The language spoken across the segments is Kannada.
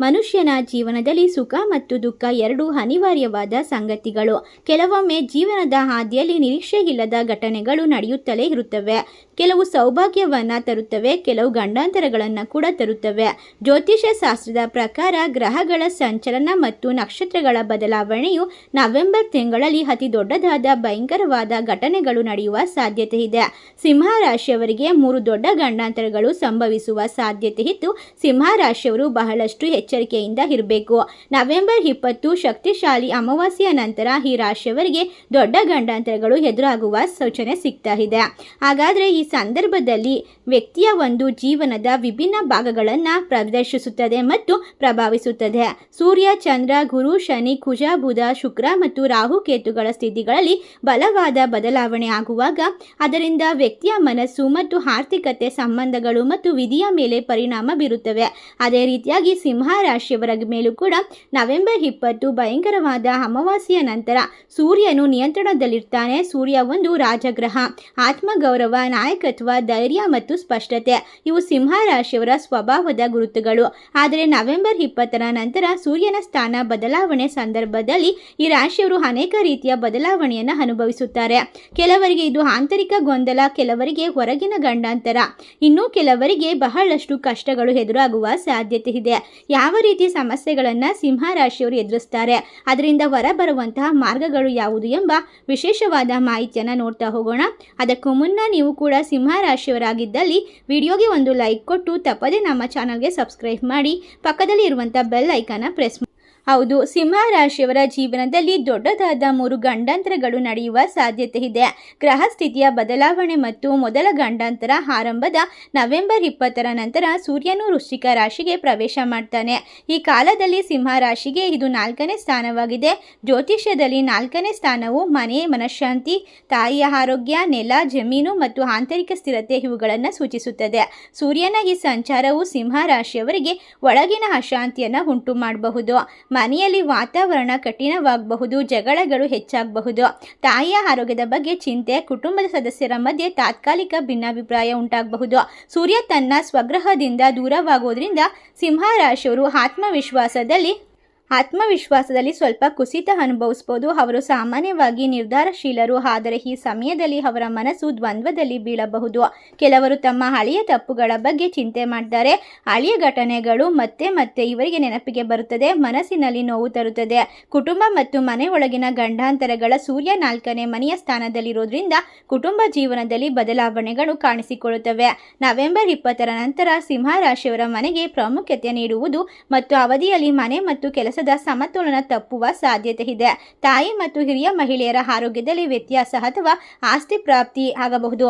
ಮನುಷ್ಯನ ಜೀವನದಲ್ಲಿ ಸುಖ ಮತ್ತು ದುಃಖ ಎರಡೂ ಅನಿವಾರ್ಯವಾದ ಸಂಗತಿಗಳು. ಕೆಲವೊಮ್ಮೆ ಜೀವನದ ಹಾದಿಯಲ್ಲಿ ನಿರೀಕ್ಷೆಗಿಲ್ಲದ ಘಟನೆಗಳು ನಡೆಯುತ್ತಲೇ ಇರುತ್ತವೆ. ಕೆಲವು ಸೌಭಾಗ್ಯವನ್ನ ತರುತ್ತವೆ, ಕೆಲವು ಗಂಡಾಂತರಗಳನ್ನು ಕೂಡ ತರುತ್ತವೆ. ಜ್ಯೋತಿಷ್ಯ ಶಾಸ್ತ್ರದ ಪ್ರಕಾರ ಗ್ರಹಗಳ ಸಂಚಲನ ಮತ್ತು ನಕ್ಷತ್ರಗಳ ಬದಲಾವಣೆಯು ನವೆಂಬರ್ ತಿಂಗಳಲ್ಲಿ ಅತಿ ದೊಡ್ಡದಾದ ಭಯಂಕರವಾದ ಘಟನೆಗಳು ನಡೆಯುವ ಸಾಧ್ಯತೆ ಇದೆ. ಸಿಂಹ ರಾಶಿಯವರಿಗೆ ಮೂರು ದೊಡ್ಡ ಗಂಡಾಂತರಗಳು ಸಂಭವಿಸುವ ಸಾಧ್ಯತೆ ಇದ್ದು ಸಿಂಹ ರಾಶಿಯವರು ಬಹಳಷ್ಟು ಎಚ್ಚರಿಕೆಯಿಂದ ಇರಬೇಕು. ನವೆಂಬರ್ ಇಪ್ಪತ್ತು, ಶಕ್ತಿಶಾಲಿ ಅಮಾವಾಸ್ಯೆಯ ನಂತರ ಈ ರಾಶಿಯವರಿಗೆ ದೊಡ್ಡ ಗಂಡಾಂತರಗಳು ಎದುರಾಗುವ ಸೂಚನೆ ಸಿಗ್ತಾ ಇದೆ. ಹಾಗಾದರೆ ಈ ಸಂದರ್ಭದಲ್ಲಿ ವ್ಯಕ್ತಿಯ ಒಂದು ಜೀವನದ ವಿಭಿನ್ನ ಭಾಗಗಳನ್ನು ಪ್ರದರ್ಶಿಸುತ್ತದೆ ಮತ್ತು ಪ್ರಭಾವಿಸುತ್ತದೆ. ಸೂರ್ಯ, ಚಂದ್ರ, ಗುರು, ಶನಿ, ಕುಜ, ಬುಧ, ಶುಕ್ರ ಮತ್ತು ರಾಹು ಕೇತುಗಳ ಸ್ಥಿತಿಗಳಲ್ಲಿ ಬಲವಾದ ಬದಲಾವಣೆ ಆಗುವಾಗ ಅದರಿಂದ ವ್ಯಕ್ತಿಯ ಮನಸ್ಸು ಮತ್ತು ಆರ್ಥಿಕತೆ ಸಂಬಂಧಗಳು ಮತ್ತು ವಿಧಿಯ ಮೇಲೆ ಪರಿಣಾಮ ಬೀರುತ್ತವೆ. ಅದೇ ರೀತಿಯಾಗಿ ಸಿಂಹ ರಾಶಿಯವರ ಮೇಲೂ ಕೂಡ ನವೆಂಬರ್ ಇಪ್ಪತ್ತು ಭಯಂಕರವಾದ ಅಮಾವಾಸ್ಯೆಯ ನಂತರ ಸೂರ್ಯನು ನಿಯಂತ್ರಣದಲ್ಲಿರ್ತಾನೆ. ಸೂರ್ಯ ಒಂದು ರಾಜಗ್ರಹ. ಆತ್ಮಗೌರವ, ನಾಯಕತ್ವ, ಧೈರ್ಯ ಮತ್ತು ಸ್ಪಷ್ಟತೆ. ಇವು ಸಿಂಹ ರಾಶಿಯವರ ಸ್ವಭಾವದ ಗುರುತುಗಳು. ಆದರೆ ನವೆಂಬರ್ ಇಪ್ಪತ್ತರ ನಂತರ ಸೂರ್ಯನ ಸ್ಥಾನ ಬದಲಾವಣೆ ಸಂದರ್ಭದಲ್ಲಿ ಈ ರಾಶಿಯವರು ಅನೇಕ ರೀತಿಯ ಬದಲಾವಣೆಯನ್ನು ಅನುಭವಿಸುತ್ತಾರೆ. ಕೆಲವರಿಗೆ ಇದು ಆಂತರಿಕ ಗೊಂದಲ, ಕೆಲವರಿಗೆ ಹೊರಗಿನ ಗಂಡಾಂತರ. ಇನ್ನೂ ಕೆಲವರಿಗೆ ಬಹಳಷ್ಟು ಕಷ್ಟಗಳು ಎದುರಾಗುವ ಸಾಧ್ಯತೆ ಇದೆ. ಯಾವ ರೀತಿ ಸಮಸ್ಯೆಗಳನ್ನು ಸಿಂಹ ರಾಶಿಯವರು ಎದುರಿಸ್ತಾರೆ, ಅದರಿಂದ ಹೊರಬರುವಂತಹ ಮಾರ್ಗಗಳು ಯಾವುದು ಎಂಬ ವಿಶೇಷವಾದ ಮಾಹಿತಿಯನ್ನು ನೋಡ್ತಾ ಹೋಗೋಣ. ಅದಕ್ಕೂ ಮುನ್ನ ನೀವು ಕೂಡ ಸಿಂಹ ರಾಶಿಯವರಾಗಿದ್ದಲ್ಲಿ ವಿಡಿಯೋಗೆ ಒಂದು ಲೈಕ್ ಕೊಟ್ಟು ತಪ್ಪದೇ ನಮ್ಮ ಚಾನಲ್ಗೆ ಸಬ್ಸ್ಕ್ರೈಬ್ ಮಾಡಿ ಪಕ್ಕದಲ್ಲಿ ಇರುವಂಥ ಬೆಲ್ ಐಕಾನ ಪ್ರೆಸ್ ಹೌದು, ಸಿಂಹ ರಾಶಿಯವರ ಜೀವನದಲ್ಲಿ ದೊಡ್ಡದಾದ ಮೂರು ಗಂಡಾಂತರಗಳು ನಡೆಯುವ ಸಾಧ್ಯತೆ ಇದೆ. ಗ್ರಹ ಸ್ಥಿತಿಯ ಬದಲಾವಣೆ ಮತ್ತು ಮೊದಲ ಗಂಡಾಂತರ ಆರಂಭದ ನವೆಂಬರ್ ಇಪ್ಪತ್ತರ ನಂತರ ಸೂರ್ಯನು ವೃಶ್ಚಿಕ ರಾಶಿಗೆ ಪ್ರವೇಶ ಮಾಡ್ತಾನೆ. ಈ ಕಾಲದಲ್ಲಿ ಸಿಂಹ ರಾಶಿಗೆ ಇದು ನಾಲ್ಕನೇ ಸ್ಥಾನವಾಗಿದೆ. ಜ್ಯೋತಿಷ್ಯದಲ್ಲಿ ನಾಲ್ಕನೇ ಸ್ಥಾನವು ಮನೆ, ಮನಃಶಾಂತಿ, ತಾಯಿಯ ಆರೋಗ್ಯ, ನೆಲ, ಜಮೀನು ಮತ್ತು ಆಂತರಿಕ ಸ್ಥಿರತೆ ಇವುಗಳನ್ನು ಸೂಚಿಸುತ್ತದೆ. ಸೂರ್ಯನ ಈ ಸಂಚಾರವು ಸಿಂಹ ರಾಶಿಯವರಿಗೆ ಒಳಗಿನ ಅಶಾಂತಿಯನ್ನು ಉಂಟು ಮಾಡಬಹುದು ಮನೆಯಲ್ಲಿ ವಾತಾವರಣ ಕಠಿಣವಾಗಬಹುದು, ಜಗಳಗಳು ಹೆಚ್ಚಾಗಬಹುದು. ತಾಯಿಯ ಆರೋಗ್ಯದ ಬಗ್ಗೆ ಚಿಂತೆ, ಕುಟುಂಬದ ಸದಸ್ಯರ ಮಧ್ಯೆ ತಾತ್ಕಾಲಿಕ ಭಿನ್ನಾಭಿಪ್ರಾಯ ಉಂಟಾಗಬಹುದು. ಸೂರ್ಯ ತನ್ನ ಸ್ವಗ್ರಹದಿಂದ ದೂರವಾಗುವುದರಿಂದ ಸಿಂಹ ರಾಶಿಯವರು ಆತ್ಮವಿಶ್ವಾಸದಲ್ಲಿ ಆತ್ಮವಿಶ್ವಾಸದಲ್ಲಿ ಸ್ವಲ್ಪ ಕುಸಿತ ಅನುಭವಿಸಬಹುದು ಅವರು ಸಾಮಾನ್ಯವಾಗಿ ನಿರ್ಧಾರಶೀಲರು, ಆದರೆ ಈ ಸಮಯದಲ್ಲಿ ಅವರ ಮನಸ್ಸು ದ್ವಂದ್ವದಲ್ಲಿ ಬೀಳಬಹುದು. ಕೆಲವರು ತಮ್ಮ ಹಳೆಯ ತಪ್ಪುಗಳ ಬಗ್ಗೆ ಚಿಂತೆ ಮಾಡ್ತಾರೆ. ಹಳೆಯ ಘಟನೆಗಳು ಮತ್ತೆ ಮತ್ತೆ ಇವರಿಗೆ ನೆನಪಿಗೆ ಬರುತ್ತದೆ, ಮನಸ್ಸಿನಲ್ಲಿ ನೋವು ತರುತ್ತದೆ. ಕುಟುಂಬ ಮತ್ತು ಮನೆ ಒಳಗಿನ ಗಂಡಾಂತರಗಳ ಸೂರ್ಯ ನಾಲ್ಕನೇ ಮನೆಯ ಸ್ಥಾನದಲ್ಲಿರೋದ್ರಿಂದ ಕುಟುಂಬ ಜೀವನದಲ್ಲಿ ಬದಲಾವಣೆಗಳು ಕಾಣಿಸಿಕೊಳ್ಳುತ್ತವೆ. ನವೆಂಬರ್ ಇಪ್ಪತ್ತರ ನಂತರ ಸಿಂಹ ರಾಶಿಯವರ ಮನೆಗೆ ಪ್ರಾಮುಖ್ಯತೆ ನೀಡುವುದು ಮತ್ತು ಅವಧಿಯಲ್ಲಿ ಮನೆ ಮತ್ತು ಕೆಲಸದ ಸಮತೋಲನ ತಪ್ಪುವ ಸಾಧ್ಯತೆ ಇದೆ. ತಾಯಿ ಮತ್ತು ಹಿರಿಯ ಮಹಿಳೆಯರ ಆರೋಗ್ಯದಲ್ಲಿ ವ್ಯತ್ಯಾಸ ಅಥವಾ ಆಸ್ತಿ ಪ್ರಾಪ್ತಿ ಆಗಬಹುದು.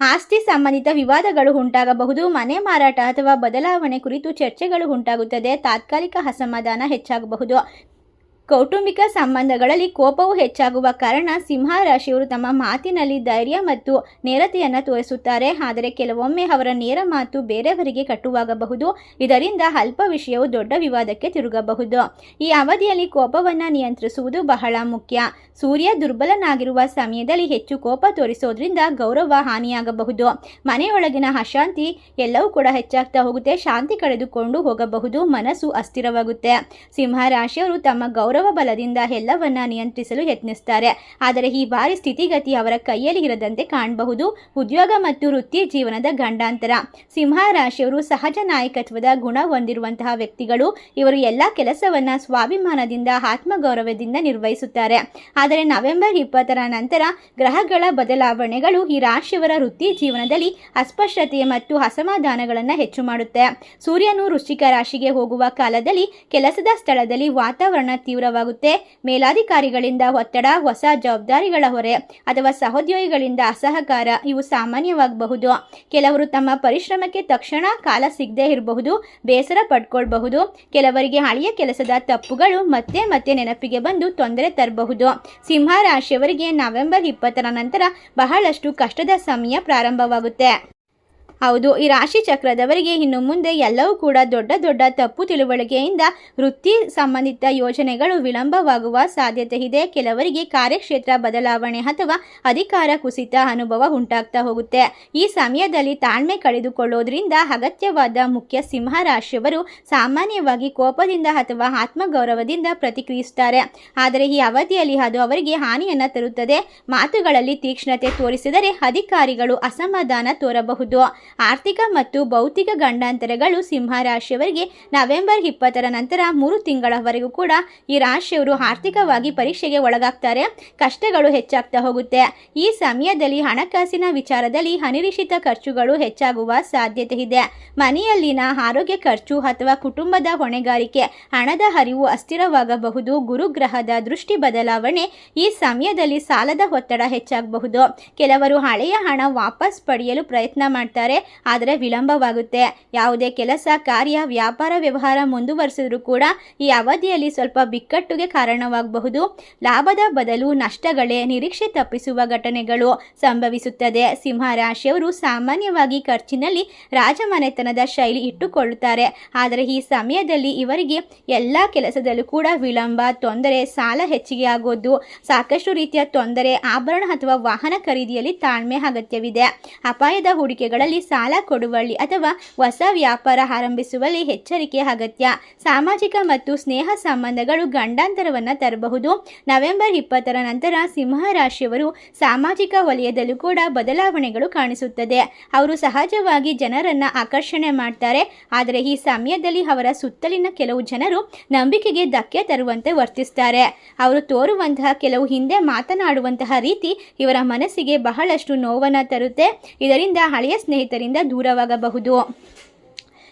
ಆಸ್ತಿ ಸಂಬಂಧಿತ ವಿವಾದಗಳು ಉಂಟಾಗಬಹುದು. ಮನೆ ಮಾರಾಟ ಅಥವಾ ಬದಲಾವಣೆ ಕುರಿತು ಚರ್ಚೆಗಳು ಉಂಟಾಗುತ್ತದೆ. ತಾತ್ಕಾಲಿಕ ಅಸಮಾಧಾನ ಹೆಚ್ಚಾಗಬಹುದು. ಕೌಟುಂಬಿಕ ಸಂಬಂಧಗಳಲ್ಲಿ ಕೋಪವು ಹೆಚ್ಚಾಗುವ ಕಾರಣ ಸಿಂಹ ರಾಶಿಯವರು ತಮ್ಮ ಮಾತಿನಲ್ಲಿ ಧೈರ್ಯ ಮತ್ತು ನೇರತೆಯನ್ನು ತೋರಿಸುತ್ತಾರೆ. ಆದರೆ ಕೆಲವೊಮ್ಮೆ ಅವರ ನೇರ ಮಾತು ಬೇರೆಯವರಿಗೆ ಕಟ್ಟುವಾಗಬಹುದು ಇದರಿಂದ ಅಲ್ಪ ವಿಷಯವು ದೊಡ್ಡ ವಿವಾದಕ್ಕೆ ತಿರುಗಬಹುದು. ಈ ಅವಧಿಯಲ್ಲಿ ಕೋಪವನ್ನು ನಿಯಂತ್ರಿಸುವುದು ಬಹಳ ಮುಖ್ಯ. ಸೂರ್ಯ ದುರ್ಬಲನಾಗಿರುವ ಸಮಯದಲ್ಲಿ ಹೆಚ್ಚು ಕೋಪ ತೋರಿಸೋದ್ರಿಂದ ಗೌರವ ಹಾನಿಯಾಗಬಹುದು. ಮನೆಯೊಳಗಿನ ಅಶಾಂತಿ ಎಲ್ಲವೂ ಕೂಡ ಹೆಚ್ಚಾಗ್ತಾ ಹೋಗುತ್ತೆ. ಶಾಂತಿ ಕಳೆದುಕೊಂಡು ಹೋಗಬಹುದು. ಮನಸ್ಸು ಅಸ್ಥಿರವಾಗುತ್ತೆ. ಸಿಂಹ ರಾಶಿಯವರು ತಮ್ಮ ಗೌರವ ಬಲದಿಂದ ಎಲ್ಲವನ್ನ ನಿಯಂತ್ರಿಸಲು ಯತ್ನಿಸ್ತಾರೆ. ಆದರೆ ಈ ಬಾರಿ ಸ್ಥಿತಿಗತಿ ಅವರ ಕೈಯಲ್ಲಿ ಇರದಂತೆ ಕಾಣಬಹುದು. ಉದ್ಯೋಗ ಮತ್ತು ವೃತ್ತಿ ಜೀವನದ ಗಂಡಾಂತರ. ಸಿಂಹ ರಾಶಿಯವರು ಸಹಜ ನಾಯಕತ್ವದ ಗುಣ ಹೊಂದಿರುವಂತಹ ವ್ಯಕ್ತಿಗಳು. ಇವರು ಎಲ್ಲ ಕೆಲಸವನ್ನ ಸ್ವಾಭಿಮಾನದಿಂದ, ಆತ್ಮಗೌರವದಿಂದ ನಿರ್ವಹಿಸುತ್ತಾರೆ. ಆದರೆ ನವೆಂಬರ್ ಇಪ್ಪತ್ತರ ನಂತರ ಗ್ರಹಗಳ ಬದಲಾವಣೆಗಳು ಈ ರಾಶಿಯವರ ವೃತ್ತಿ ಜೀವನದಲ್ಲಿ ಅಸ್ಪಷ್ಟತೆ ಮತ್ತು ಅಸಮಾಧಾನಗಳನ್ನು ಹೆಚ್ಚು ಮಾಡುತ್ತೆ. ಸೂರ್ಯನು ವೃಶ್ಚಿಕ ರಾಶಿಗೆ ಹೋಗುವ ಕಾಲದಲ್ಲಿ ಕೆಲಸದ ಸ್ಥಳದಲ್ಲಿ ವಾತಾವರಣ ತೀವ್ರವಾಗುತ್ತೆ ಮೇಲಾಧಿಕಾರಿಗಳಿಂದ ಒತ್ತಡ, ಹೊಸ ಜವಾಬ್ದಾರಿಗಳ ಹೊರೆ ಅಥವಾ ಸಹೋದ್ಯೋಗಿಗಳಿಂದ ಅಸಹಕಾರ, ಇವು ಸಾಮಾನ್ಯವಾಗಬಹುದು. ಕೆಲವರು ತಮ್ಮ ಪರಿಶ್ರಮಕ್ಕೆ ತಕ್ಷಣ ಕಾಲ ಸಿಗದೆ ಇರಬಹುದು, ಬೇಸರ ಪಡ್ಕೊಳ್ಬಹುದು. ಕೆಲವರಿಗೆ ಹಳೆಯ ಕೆಲಸದ ತಪ್ಪುಗಳು ಮತ್ತೆ ಮತ್ತೆ ನೆನಪಿಗೆ ಬಂದು ತೊಂದರೆ ತರಬಹುದು. ಸಿಂಹ ರಾಶಿಯವರಿಗೆ ನವೆಂಬರ್ ಇಪ್ಪತ್ತರ ನಂತರ ಬಹಳಷ್ಟು ಕಷ್ಟದ ಸಮಯ ಪ್ರಾರಂಭವಾಗುತ್ತೆ. ಹೌದು, ಈ ರಾಶಿ ಚಕ್ರದವರಿಗೆ ಇನ್ನು ಮುಂದೆ ಎಲ್ಲವೂ ಕೂಡ ದೊಡ್ಡ ದೊಡ್ಡ ತಪ್ಪು ತಿಳುವಳಿಕೆಯಿಂದ ವೃತ್ತಿ ಸಂಬಂಧಿತ ಯೋಜನೆಗಳು ವಿಳಂಬವಾಗುವ ಸಾಧ್ಯತೆ ಇದೆ. ಕೆಲವರಿಗೆ ಕಾರ್ಯಕ್ಷೇತ್ರ ಬದಲಾವಣೆ ಅಥವಾ ಅಧಿಕಾರ ಕುಸಿತ ಅನುಭವ ಉಂಟಾಗ್ತಾ ಹೋಗುತ್ತೆ. ಈ ಸಮಯದಲ್ಲಿ ತಾಳ್ಮೆ ಕಳೆದುಕೊಳ್ಳೋದ್ರಿಂದ ಅಗತ್ಯವಾದ ಮುಖ್ಯ ಸಿಂಹ ರಾಶಿಯವರು ಸಾಮಾನ್ಯವಾಗಿ ಕೋಪದಿಂದ ಅಥವಾ ಆತ್ಮಗೌರವದಿಂದ ಪ್ರತಿಕ್ರಿಯಿಸುತ್ತಾರೆ. ಆದರೆ ಈ ಅವಧಿಯಲ್ಲಿ ಅದು ಅವರಿಗೆ ಹಾನಿಯನ್ನು ತರುತ್ತದೆ. ಮಾತುಗಳಲ್ಲಿ ತೀಕ್ಷ್ಣತೆ ತೋರಿಸಿದರೆ ಅಧಿಕಾರಿಗಳು ಅಸಮಾಧಾನ ತೋರಬಹುದು. ಆರ್ಥಿಕ ಮತ್ತು ಭೌತಿಕ ಗಂಡಾಂತರಗಳು ಸಿಂಹ ರಾಶಿಯವರಿಗೆ ನವೆಂಬರ್ ಇಪ್ಪತ್ತರ ನಂತರ ಮೂರು ತಿಂಗಳವರೆಗೂ ಕೂಡ ಈ ರಾಶಿಯವರು ಆರ್ಥಿಕವಾಗಿ ಪರೀಕ್ಷೆಗೆ ಒಳಗಾಗ್ತಾರೆ. ಕಷ್ಟಗಳು ಹೆಚ್ಚಾಗ್ತಾ ಹೋಗುತ್ತೆ. ಈ ಸಮಯದಲ್ಲಿ ಹಣಕಾಸಿನ ವಿಚಾರದಲ್ಲಿ ಅನಿರೀಕ್ಷಿತ ಖರ್ಚುಗಳು ಹೆಚ್ಚಾಗುವ ಸಾಧ್ಯತೆ ಇದೆ. ಮನೆಯಲ್ಲಿನ ಆರೋಗ್ಯ ಖರ್ಚು ಅಥವಾ ಕುಟುಂಬದ ಹೊಣೆಗಾರಿಕೆ, ಹಣದ ಹರಿವು ಅಸ್ಥಿರವಾಗಬಹುದು. ಗುರುಗ್ರಹದ ದೃಷ್ಟಿ ಬದಲಾವಣೆ ಈ ಸಮಯದಲ್ಲಿ ಸಾಲದ ಒತ್ತಡ ಹೆಚ್ಚಾಗಬಹುದು. ಕೆಲವರು ಹಳೆಯ ಹಣ ವಾಪಸ್ ಪಡೆಯಲು ಪ್ರಯತ್ನ ಮಾಡ್ತಾರೆ. ಆದರೆ ವಿಳಂಬವಾಗುತ್ತೆ. ಯಾವುದೇ ಕೆಲಸ, ಕಾರ್ಯ, ವ್ಯಾಪಾರ, ವ್ಯವಹಾರ ಮುಂದುವರಿಸಿದ್ರು ಕೂಡ ಈ ಅವಧಿಯಲ್ಲಿ ಸ್ವಲ್ಪ ಬಿಕ್ಕಟ್ಟುಗೆ ಕಾರಣವಾಗಬಹುದು. ಲಾಭದ ಬದಲು ನಷ್ಟಗಳೇ ನಿರೀಕ್ಷೆ ತಪ್ಪಿಸುವ ಘಟನೆಗಳು ಸಂಭವಿಸುತ್ತದೆ. ಸಿಂಹ ರಾಶಿಯವರು ಸಾಮಾನ್ಯವಾಗಿ ಖರ್ಚಿನಲ್ಲಿ ರಾಜಮನೆತನದ ಶೈಲಿ ಇಟ್ಟುಕೊಳ್ಳುತ್ತಾರೆ. ಆದರೆ ಈ ಸಮಯದಲ್ಲಿ ಇವರಿಗೆ ಎಲ್ಲ ಕೆಲಸದಲ್ಲೂ ಕೂಡ ವಿಳಂಬ, ತೊಂದರೆ, ಸಾಲ ಹೆಚ್ಚಿಗೆ ಆಗೋದು, ಸಾಕಷ್ಟು ರೀತಿಯ ತೊಂದರೆ, ಆಭರಣ ಅಥವಾ ವಾಹನ ಖರೀದಿಯಲ್ಲಿ ತಾಳ್ಮೆ ಅಗತ್ಯವಿದೆ. ಅಪಾಯದ ಹೂಡಿಕೆಗಳಲ್ಲಿ ಸಾಲ ಕೊಡುವಲ್ಲಿ ಅಥವಾ ಹೊಸ ವ್ಯಾಪಾರ ಆರಂಭಿಸುವಲ್ಲಿ ಎಚ್ಚರಿಕೆ ಅಗತ್ಯ. ಸಾಮಾಜಿಕ ಮತ್ತು ಸ್ನೇಹ ಸಂಬಂಧಗಳು ಗಂಡಾಂತರವನ್ನು ತರಬಹುದು. ನವೆಂಬರ್ ಇಪ್ಪತ್ತರ ನಂತರ ಸಿಂಹ ರಾಶಿಯವರು ಸಾಮಾಜಿಕ ವಲಯದಲ್ಲೂ ಕೂಡ ಬದಲಾವಣೆಗಳು ಕಾಣಿಸುತ್ತದೆ. ಅವರು ಸಹಜವಾಗಿ ಜನರನ್ನು ಆಕರ್ಷಣೆ ಮಾಡ್ತಾರೆ. ಆದರೆ ಈ ಸಮಯದಲ್ಲಿ ಅವರ ಸುತ್ತಲಿನ ಕೆಲವು ಜನರು ನಂಬಿಕೆಗೆ ಧಕ್ಕೆ ತರುವಂತೆ ವರ್ತಿಸ್ತಾರೆ. ಅವರು ತೋರುವಂತಹ ಕೆಲವು ಹಿಂದೆ ಮಾತನಾಡುವಂತಹ ರೀತಿ ಇವರ ಮನಸ್ಸಿಗೆ ಬಹಳಷ್ಟು ನೋವನ್ನು ತರುತ್ತೆ. ಇದರಿಂದ ಹಳೆಯ ಸ್ನೇಹಿತರಿಂದ ದೂರವಾಗಬಹುದು.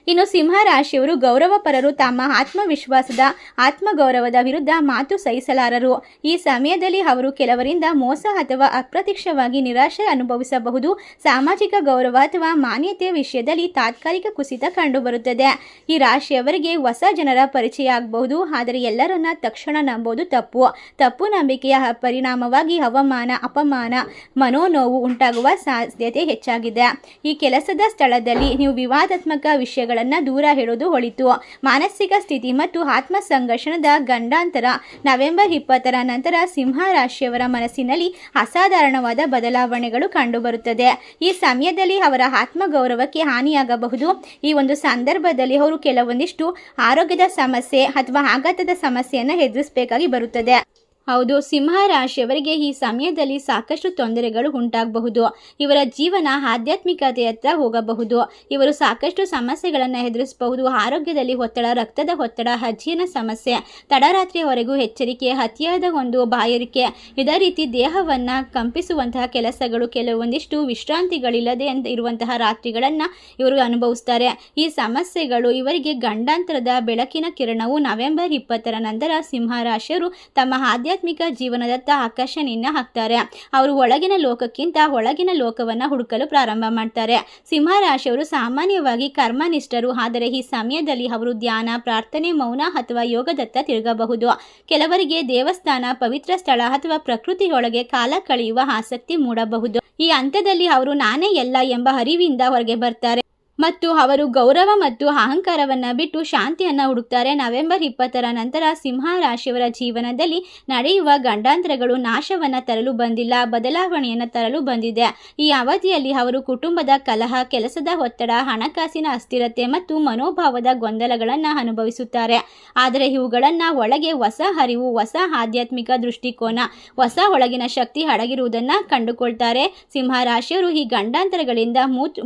ಇನ್ನು ಸಿಂಹ ರಾಶಿಯವರು ಗೌರವಪರರು ತಮ್ಮ ಆತ್ಮವಿಶ್ವಾಸದ, ಆತ್ಮಗೌರವದ ವಿರುದ್ಧ ಮಾತು ಸಹಿಸಲಾರರು. ಈ ಸಮಯದಲ್ಲಿ ಅವರು ಕೆಲವರಿಂದ ಮೋಸ ಅಥವಾ ಅಪ್ರತ್ಯಕ್ಷವಾಗಿ ನಿರಾಶೆ ಅನುಭವಿಸಬಹುದು. ಸಾಮಾಜಿಕ ಗೌರವ ಅಥವಾ ಮಾನ್ಯತೆಯ ವಿಷಯದಲ್ಲಿ ತಾತ್ಕಾಲಿಕ ಕುಸಿತ ಕಂಡುಬರುತ್ತದೆ. ಈ ರಾಶಿಯವರಿಗೆ ಹೊಸ ಜನರ ಪರಿಚಯ ಆಗಬಹುದು ಆದರೆ ಎಲ್ಲರನ್ನ ತಕ್ಷಣ ನಂಬೋದು ತಪ್ಪು. ತಪ್ಪು ನಂಬಿಕೆಯ ಪರಿಣಾಮವಾಗಿ ಹವಾಮಾನ ಅಪಮಾನ, ಮನೋನೋವು ಉಂಟಾಗುವ ಸಾಧ್ಯತೆ ಹೆಚ್ಚಾಗಿದೆ. ಈ ಕೆಲಸದ ಸ್ಥಳದಲ್ಲಿ ನೀವು ವಿವಾದಾತ್ಮಕ ವಿಷಯಗಳ ದೂರ ಹೇಳೋದು ಒಳಿತು ಮಾನಸಿಕ ಸ್ಥಿತಿ ಮತ್ತು ಆತ್ಮ ಸಂಘರ್ಷಣದ ಗಂಡಾಂತರ ನವೆಂಬರ್ ಇಪ್ಪತ್ತರ ನಂತರ ಸಿಂಹ ರಾಶಿಯವರ ಮನಸ್ಸಿನಲ್ಲಿ ಅಸಾಧಾರಣವಾದ ಬದಲಾವಣೆಗಳು ಕಂಡುಬರುತ್ತದೆ. ಈ ಸಮಯದಲ್ಲಿ ಅವರ ಆತ್ಮಗೌರವಕ್ಕೆ ಹಾನಿಯಾಗಬಹುದು. ಈ ಒಂದು ಸಂದರ್ಭದಲ್ಲಿ ಅವರು ಕೆಲವೊಂದಿಷ್ಟು ಆರೋಗ್ಯದ ಸಮಸ್ಯೆ ಅಥವಾ ಆಘಾತದ ಸಮಸ್ಯೆಯನ್ನು ಎದುರಿಸಬೇಕಾಗಿ ಬರುತ್ತದೆ. ಹೌದು ಸಿಂಹ ರಾಶಿಯವರಿಗೆ ಈ ಸಮಯದಲ್ಲಿ ಸಾಕಷ್ಟು ತೊಂದರೆಗಳು ಉಂಟಾಗಬಹುದು. ಇವರ ಜೀವನ ಆಧ್ಯಾತ್ಮಿಕತೆಯತ್ತ ಹೋಗಬಹುದು. ಇವರು ಸಾಕಷ್ಟು ಸಮಸ್ಯೆಗಳನ್ನು ಎದುರಿಸಬಹುದು. ಆರೋಗ್ಯದಲ್ಲಿ ಒತ್ತಡ, ರಕ್ತದ ಒತ್ತಡ ಅಜ್ಜಿಯನ ಸಮಸ್ಯೆ, ತಡರಾತ್ರಿಯವರೆಗೂ ಎಚ್ಚರಿಕೆ, ಅತಿಯಾದ ಒಂದು ಬಾಯಾರಿಕೆ, ಇದೇ ರೀತಿ ದೇಹವನ್ನು ಕಂಪಿಸುವಂತಹ ಕೆಲಸಗಳು, ಕೆಲವೊಂದಿಷ್ಟು ವಿಶ್ರಾಂತಿಗಳಿಲ್ಲದೆ ಇರುವಂತಹ ರಾತ್ರಿಗಳನ್ನು ಇವರು ಅನುಭವಿಸ್ತಾರೆ. ಈ ಸಮಸ್ಯೆಗಳು ಇವರಿಗೆ ಗಂಡಾಂತರದ ಬೆಳಕಿನ ಕಿರಣವು ನವೆಂಬರ್ ಇಪ್ಪತ್ತರ ನಂತರ ಸಿಂಹರಾಶಿಯರು ತಮ್ಮ ತಮ್ಮ ಆಧ್ಯಾತ್ಮಿಕ ಜೀವನದತ್ತ ಆಕರ್ಷಣೆಯನ್ನ ಹಾಕ್ತಾರೆ. ಅವರು ಒಳಗಿನ ಲೋಕಕ್ಕಿಂತ ಒಳಗಿನ ಲೋಕವನ್ನ ಹುಡುಕಲು ಪ್ರಾರಂಭ ಮಾಡ್ತಾರೆ. ಸಿಂಹರಾಶಿಯವರು ಸಾಮಾನ್ಯವಾಗಿ ಕರ್ಮನಿಷ್ಠರು, ಆದರೆ ಈ ಸಮಯದಲ್ಲಿ ಅವರು ಧ್ಯಾನ, ಪ್ರಾರ್ಥನೆ, ಮೌನ ಅಥವಾ ಯೋಗದತ್ತ ತಿರುಗಬಹುದು. ಕೆಲವರಿಗೆ ದೇವಸ್ಥಾನ, ಪವಿತ್ರ ಸ್ಥಳ ಅಥವಾ ಪ್ರಕೃತಿಯೊಳಗೆ ಕಾಲ ಕಳೆಯುವ ಆಸಕ್ತಿ ಮೂಡಬಹುದು. ಈ ಹಂತದಲ್ಲಿ ಅವರು ನಾನೇ ಎಲ್ಲ ಎಂಬ ಅರಿವಿಂದ ಹೊರಗೆ ಬರ್ತಾರೆ. ಮತ್ತು ಅವರು ಗೌರವ ಮತ್ತು ಅಹಂಕಾರವನ್ನು ಬಿಟ್ಟು ಶಾಂತಿಯನ್ನು ಹುಡುಕ್ತಾರೆ. ನವೆಂಬರ್ ಇಪ್ಪತ್ತರ ನಂತರ ಸಿಂಹ ರಾಶಿಯವರ ಜೀವನದಲ್ಲಿ ನಡೆಯುವ ಗಂಡಾಂತರಗಳು ನಾಶವನ್ನು ತರಲು ಬಂದಿಲ್ಲ, ಬದಲಾವಣೆಯನ್ನು ತರಲು ಬಂದಿದೆ. ಈ ಅವಧಿಯಲ್ಲಿ ಅವರು ಕುಟುಂಬದ ಕಲಹ, ಕೆಲಸದ ಒತ್ತಡ, ಹಣಕಾಸಿನ ಅಸ್ಥಿರತೆ ಮತ್ತು ಮನೋಭಾವದ ಗೊಂದಲಗಳನ್ನು ಅನುಭವಿಸುತ್ತಾರೆ. ಆದರೆ ಇವುಗಳನ್ನು ಒಳಗೆ ಹೊಸ ಹರಿವು ಹೊಸ ಆಧ್ಯಾತ್ಮಿಕ ದೃಷ್ಟಿಕೋನ, ಹೊಸ ಒಳಗಿನ ಶಕ್ತಿ ಅಡಗಿರುವುದನ್ನು ಕಂಡುಕೊಳ್ತಾರೆ. ಸಿಂಹ ರಾಶಿಯವರು ಈ ಗಂಡಾಂತರಗಳಿಂದ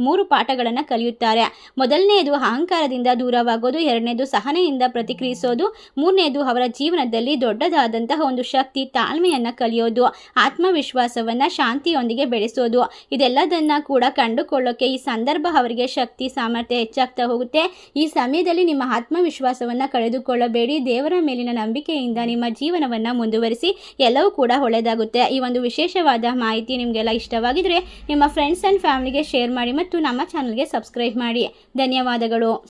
ಮೂರು ಪಾಠಗಳನ್ನು ಕಲಿಯುತ್ತಾರೆ. ಮೊದಲನೆಯದು ಅಹಂಕಾರದಿಂದ ದೂರವಾಗೋದು, ಎರಡನೇದು ಸಹನೆಯಿಂದ ಪ್ರತಿಕ್ರಿಯಿಸೋದು, ಮೂರನೇದು ಅವರ ಜೀವನದಲ್ಲಿ ದೊಡ್ಡದಾದಂತಹ ಒಂದು ಶಕ್ತಿ, ತಾಳ್ಮೆಯನ್ನು ಕಲಿಯೋದು, ಆತ್ಮವಿಶ್ವಾಸವನ್ನು ಶಾಂತಿಯೊಂದಿಗೆ ಬೆಳೆಸೋದು. ಇದೆಲ್ಲದನ್ನ ಕೂಡ ಕಂಡುಕೊಳ್ಳೋಕೆ ಈ ಸಂದರ್ಭ ಅವರಿಗೆ ಶಕ್ತಿ, ಸಾಮರ್ಥ್ಯ ಹೆಚ್ಚಾಗ್ತಾ ಹೋಗುತ್ತೆ. ಈ ಸಮಯದಲ್ಲಿ ನಿಮ್ಮ ಆತ್ಮವಿಶ್ವಾಸವನ್ನು ಕಳೆದುಕೊಳ್ಳಬೇಡಿ. ದೇವರ ಮೇಲಿನ ನಂಬಿಕೆಯಿಂದ ನಿಮ್ಮ ಜೀವನವನ್ನು ಮುಂದುವರಿಸಿ, ಎಲ್ಲವೂ ಕೂಡ ಒಳ್ಳೆಯದಾಗುತ್ತೆ. ಈ ಒಂದು ವಿಶೇಷವಾದ ಮಾಹಿತಿ ನಿಮಗೆಲ್ಲ ಇಷ್ಟವಾಗಿದ್ರೆ, ನಿಮ್ಮ ಫ್ರೆಂಡ್ಸ್ ಆ್ಯಂಡ್ ಫ್ಯಾಮಿಲಿಗೆ ಶೇರ್ ಮಾಡಿ ಮತ್ತು ನಮ್ಮ ಚಾನಲ್ಗೆ ಸಬ್ಸ್ಕ್ರೈಬ್ ಮಾಡಿ ಧನ್ಯವಾದಗಳು.